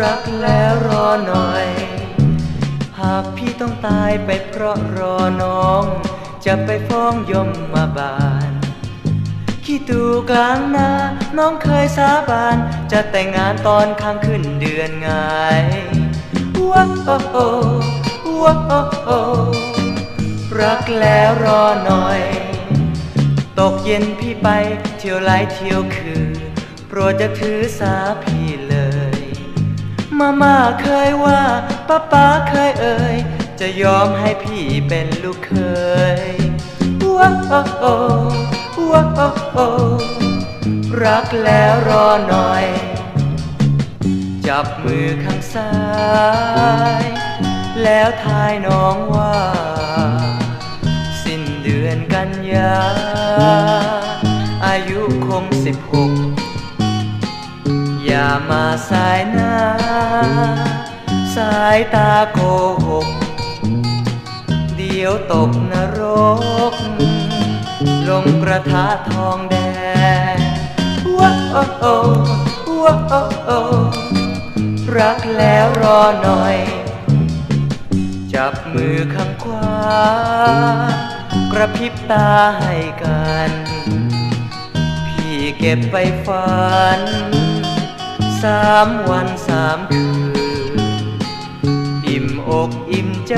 รักแล้วรอหน่อย หากพี่ต้องตายไปเพราะรอน้อง จะไปฟ้องยมมาบาลขี้ตูกลางนา น้องเคยสาบาน จะแต่งงานตอนข้างขึ้นเดือนไงว้าโอว้าโอรักแล้วรอหน่อย ตกเย็นพี่ไปเที่ยวไลายเที่ยวคือ โปรดจะถือสาพี่เลย มาม่าเคยว่าป้าป้าเคยเอ่ย จะยอมให้พี่เป็นลูกเคยว้าวโอว้าวโอรักแล้วรอหน่อย จับมือข้างซ้าย แล้วทายน้องว่า อายุคงสิบหกอย่ามาสายหน้า สายตาโกหก เดี๋ยวตกนรก ลงกระทะทองแดงว้าวโอ้ว้าวโอ้รักแล้วรอหน่อย จับมือข้างขวา กระพริบตาให้กัน พี่เก็บไปฝัน สามวันสามคืน อิ่มอกอิ่มใจ